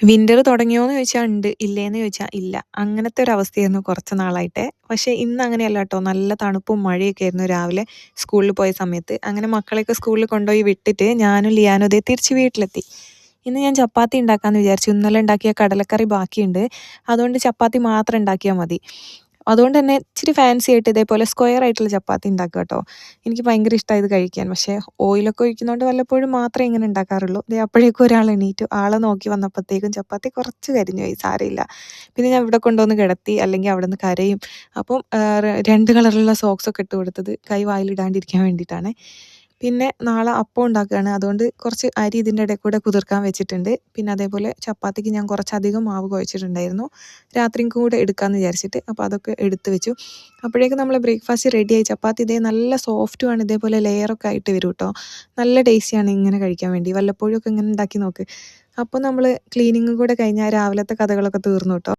Winter തുടങ്ങിയോന്ന് ചോദിച്ചാൽ ഉണ്ട് ഇല്ലേന്ന് ചോദിച്ചാൽ ഇല്ല. അങ്ങനത്തെ ഒരു അവസ്ഥയായിരുന്നു കുറച്ച് നാളായിട്ട്. പക്ഷേ ഇന്ന് അങ്ങനെയല്ല കേട്ടോ നല്ല തണുപ്പും മഴയൊക്കെ ആയിരുന്നു രാവിലെ സ്കൂളിൽ പോയ സമയത്ത്. അങ്ങനെ മക്കളെയൊക്കെ സ്കൂളിൽ കൊണ്ടുപോയി വിട്ടിട്ട് ഞാനും ലിയാനും ഇതേ തിരിച്ച് വീട്ടിലെത്തി. ഇന്ന് ഞാൻ ചപ്പാത്തി ഉണ്ടാക്കാമെന്ന് വിചാരിച്ചു. ഇന്നലെ ഉണ്ടാക്കിയ കടലക്കറി ബാക്കിയുണ്ട്. അതുകൊണ്ട് ചപ്പാത്തി മാത്രം ഉണ്ടാക്കിയാൽ മതി. അതുകൊണ്ട് തന്നെ ഇച്ചിരി ഫാൻസി ആയിട്ട് ഇതേപോലെ സ്ക്വയർ ആയിട്ടുള്ള ചപ്പാത്തി ഉണ്ടാക്കുക കേട്ടോ. എനിക്ക് ഭയങ്കര ഇഷ്ടമായി ഇത് കഴിക്കാൻ. പക്ഷേ ഓയിലൊക്കെ ഒഴിക്കുന്നതുകൊണ്ട് വല്ലപ്പോഴും മാത്രമേ ഇങ്ങനെ ഉണ്ടാക്കാറുള്ളൂ. ഇതേ അപ്പോഴേക്കും ഒരാൾ എണീറ്റു ആളെ നോക്കി വന്നപ്പോഴത്തേക്കും ചപ്പാത്തി കുറച്ച് കരിഞ്ഞു പോയി സാരമില്ല. പിന്നെ ഞാൻ ഇവിടെ കൊണ്ടുവന്ന് കിടത്തി അല്ലെങ്കിൽ അവിടെ നിന്ന് കരയും. അപ്പം രണ്ട് കളറിലുള്ള സോക്സൊക്കെ ഇട്ട് കൊടുത്തത് കൈ വായിലിടാണ്ടിരിക്കാൻ വേണ്ടിയിട്ടാണ്. പിന്നെ നാളെ അപ്പം ഉണ്ടാക്കുകയാണ്. അതുകൊണ്ട് കുറച്ച് അരി ഇതിന്റെ ഇടയിൽ കൂടെ കുതിർക്കാൻ വെച്ചിട്ടുണ്ട്. പിന്നെ അതേപോലെ ചപ്പാത്തിക്ക് ഞാൻ കുറച്ചധികം മാവ് കുഴച്ചിട്ടുണ്ടായിരുന്നു. രാത്രിയും കൂടെ എടുക്കാമെന്ന് വിചാരിച്ചിട്ട് അപ്പോൾ അതൊക്കെ എടുത്തു വെച്ചു. അപ്പോഴേക്കും നമ്മൾ ബ്രേക്ക്ഫാസ്റ്റ് റെഡിയായി ചപ്പാത്തി ഇതേ നല്ല സോഫ്റ്റുമാണ് ഇതേപോലെ ലെയറൊക്കെ ആയിട്ട് വരും കേട്ടോ. നല്ല ടേസ്റ്റിയാണ് ഇങ്ങനെ കഴിക്കാൻ വേണ്ടി. വല്ലപ്പോഴും ഒക്കെ ഇങ്ങനെ ഉണ്ടാക്കി നോക്ക്. അപ്പോൾ നമ്മൾ ക്ലീനിങ്ങും കൂടെ കഴിഞ്ഞാൽ രാവിലത്തെ കഥകളൊക്കെ തീർന്നു കേട്ടോ.